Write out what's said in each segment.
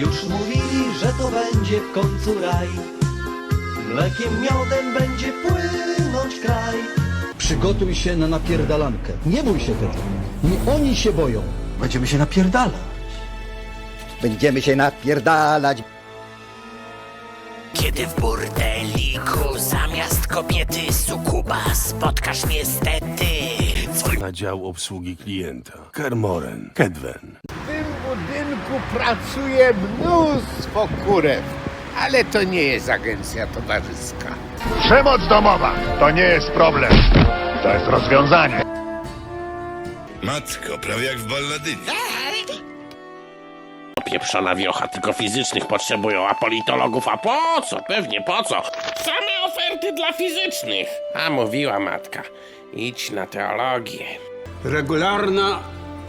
Już mówili, że to będzie w końcu raj. Mlekiem miodem będzie płynąć kraj. Przygotuj się na napierdalankę. Nie bój się tego. Nie oni się boją. Będziemy się napierdalać. Będziemy się napierdalać. Kiedy w burdeliku zamiast kobiety sukuba spotkasz niestety swój na dział obsługi klienta. Kermoren, Kedwen. Budynku pracuje mnóstwo kurew, ale to nie jest agencja towarzyska. Przemoc domowa to nie jest problem. To jest rozwiązanie. Matko, prawie jak w balladynie. Pieprzona wiocha, tylko fizycznych potrzebują, a politologów, a po co? Pewnie po co? Same oferty dla fizycznych. A mówiła matka, idź na teologię. Regularna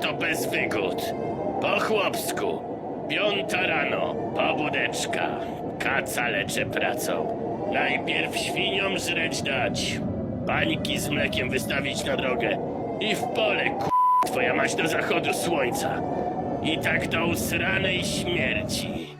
to bez wygód. Po chłopsku. Piąta rano, pobudeczka. Kaca leczę pracą. Najpierw świniom żreć dać. Bańki z mlekiem wystawić na drogę. I w pole, k***, twoja mać do zachodu słońca. I tak do usranej śmierci.